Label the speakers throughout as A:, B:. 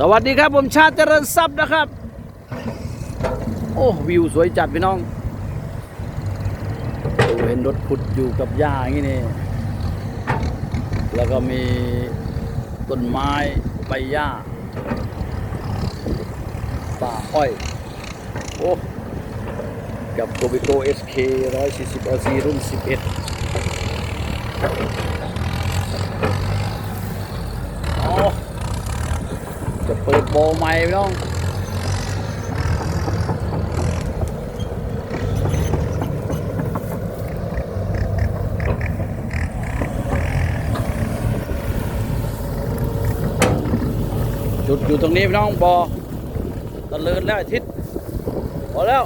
A: สวัสดีครับผมชาติเจริญทรัพย์นะครับ โอ้วิวสวยจัดพี่น้องเห็นรถขุดอยู่กับหญ้าอย่างนี้นี่แล้วก็มีต้นไม้ใบหญ้าป่าอ้อยโอ้กับโกบิโก SK 140 LC รุ่น11อ๋อ จะ เปิดโบใหม่พี่น้องจุดอยู่ตรงนี้พี่น้องบอตะเลินแล้วอาทิศพอแล้ว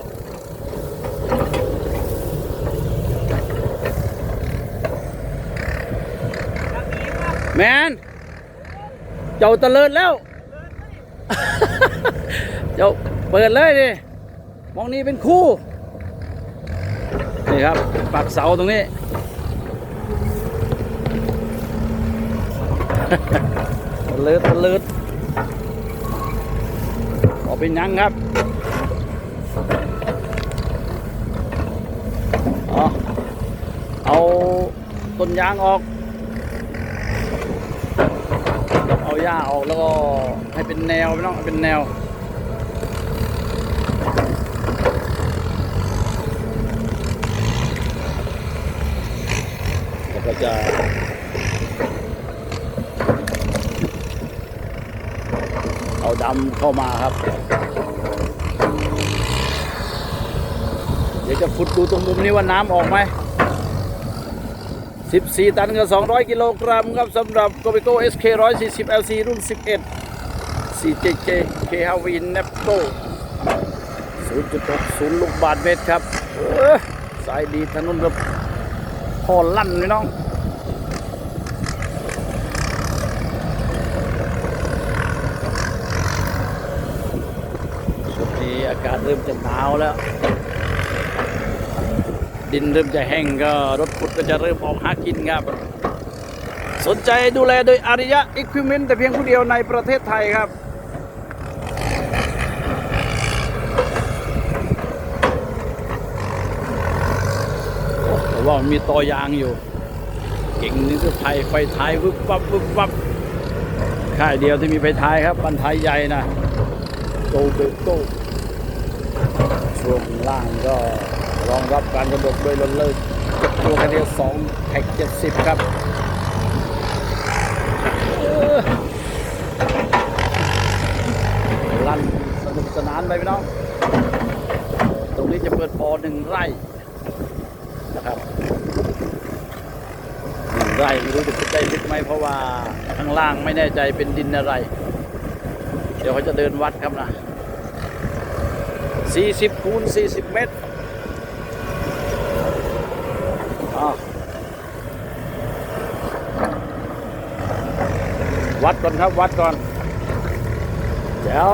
A: แมนเจ้าตะเลินแล้ว เจ้าเปิดเลยดิมองนี้เป็นคู่ นี่ครับ ปักเสาตรงนี้ ตะลิดตะลิดออกเป็นยังครับเอาต้นยางออก เอาหญ้าออกแล้วก็ให้เป็นแนวไม่ต้องให้เป็นแนว แล้วก็ จะเอาดำเข้ามาครับ เดี๋ยวจะขุดดูตรงมุมนี้ว่าน้ำออกไหม 14 ตันกับ 200 กิโลกรัมครับสำหรับ g o b i c o SK 140 LC รุ่น 11 4JJ k h w i n Napto 0.60 ลูกบาทเมตรครับสายดีถนนแบบพอลั่นเลยน้องนี้อากาศเริ่มจะหนาวแล้ว ดินเริ่มจะแห้งก็รถขุดก็จะเริ่มออกหากินครับ สนใจดูแลโดยอาริยะอิควิเมนต์แต่เพียงผู้เดียวในประเทศไทยครับแต่ว่ามันมีตอยางอยู่ เก่งนี่คือไฟไฟท้ายวุบวับวุบวับค่ายเดียวที่มีไฟท้ายครับบันท้ายใหญ่นะโตเบโต ช่วงล่างก็รองรับการกระดกด้วยรถเลิศตัวคันเดียวสองแท็กเจ็ดสิบครับลั่นสนุกสนานไปพี่น้อง ตรงนี้จะเปิดบ่อหนึ่งไร่นะครับหนึ่งไร่ไม่รู้จะได้ลึกไหมเพราะว่าข้างล่างไม่แน่ใจเป็นดินอะไร เดี๋ยวเขาจะเดินวัดครับนะ 40คูณ40 เมตรววัดก่อนครับ วัดก่อน เดี๋ยว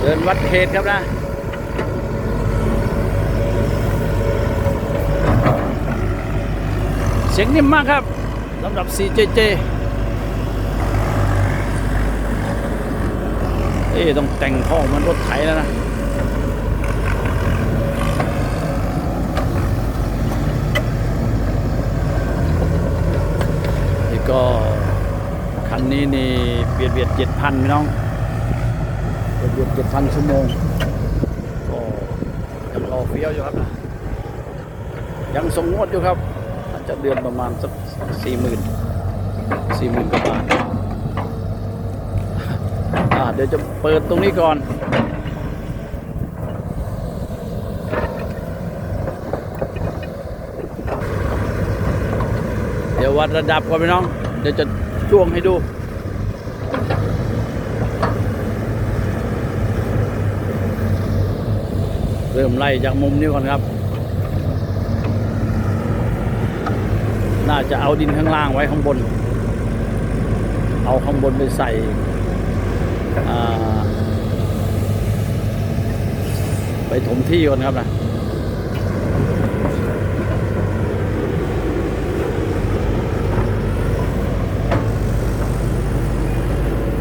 A: เดินวัดเขตครับนะเสียงนิ่มมากครับสำหรับ 4JJ อ๊ะต้องแต่งท่อเหมันรถไถแล้วนะนี่ก็คันนี้นี่เบียดเบียดเจ็ดพันพี่น้องเบียดเบียดเจ็ดพันชั่วโมงก็ยังรอเฟี้ยวอยู่ครับนะยังส่งงวดอยู่ครับอาจจะเดือนประมาณสักสี่หมื่นสี่หมื่นกว่าบาทอ่าเดี๋ยวจะเปิดตรงนี้ก่อน เดี๋ยววัดระดับก่อนพี่น้อง เดี๋ยวจะช่วงให้ดูเริ่มไล่จากมุมนี้ก่อนครับ น่าจะเอาดินข้างล่างไว้ข้างบน เอาข้างบนไปใส่ ไปถมที่กันครับนะ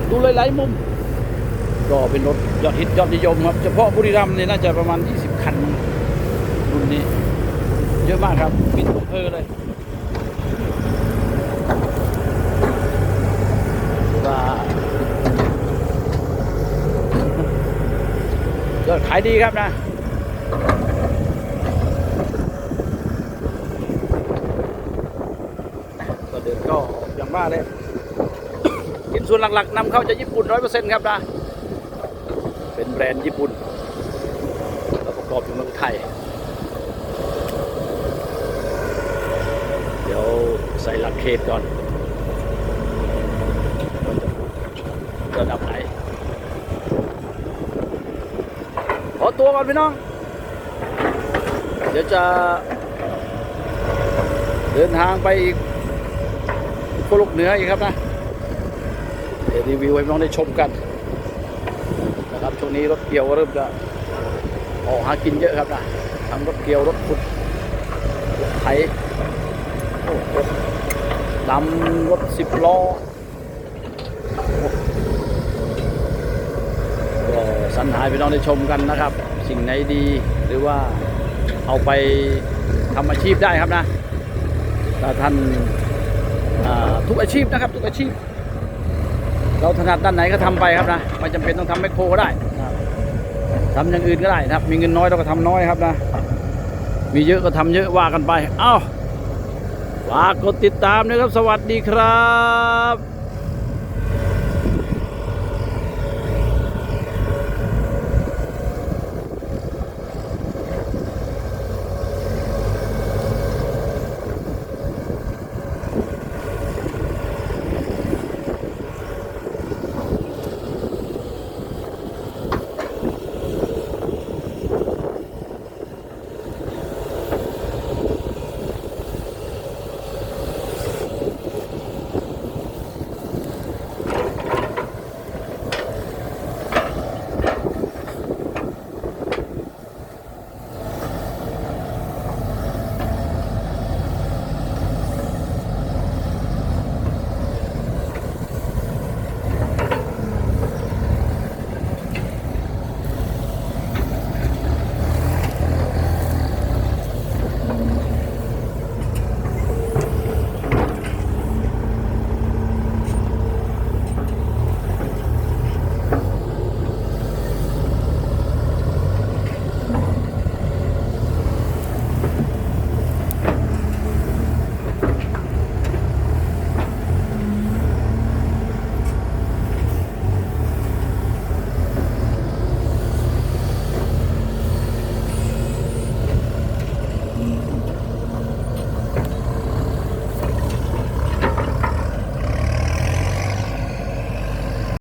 A: ดูหลายๆมุม ก็เป็นรถยอดฮิตยอดนิยมครับ เฉพาะบุรีรัมย์เนี่ยน่าจะประมาณ 20 คันรุ่นนี้ เยอะมากครับปิดทุเพอเลย ก็ขายดีครับนะก็เดินก็อย่างว่าเลยกินส่วนหลักๆนำเข้าจากญี่ปุ่นร้อยเปอร์เซ็นต์ครับนะ เป็นแบรนด์ญี่ปุ่น แล้วประกอบอยู่เมืองไทย เดี๋ยวใส่หลักเขตก่อนว่าจะระดับไหน ขอ ตัวก่อนพี่น้อง เดี๋ยวจะเดินทางไปอีกโคลกเหนืออีกครับนะ เดี๋ยวรีวิวให้พี่น้องได้ชมกันนะครับช่วงนี้รถเกี่ยวเริ่มจะออกหากินเยอะครับนะทั้งรถเกี่ยวรถขุดรถไถรถดำรถสิบล้อโอ้ก็ สรรหาให้พี่น้องได้ชมกันนะครับ สิ่งไหนดีหรือว่าเอาไปทำอาชีพได้ครับนะถ้าท่านทุกอาชีพนะครับ ทุกอาชีพ เราถนัดด้านไหนก็ทำไปครับนะไม่จำเป็นต้องทำแมคโครก็ได้นะครับทำอย่างอื่นก็ได้นะครับ มีเงินน้อยเราก็ทำน้อยครับนะ มีเยอะก็ทำเยอะว่ากันไป เอ้าฝากกดติดตามนะครับ สวัสดีครับ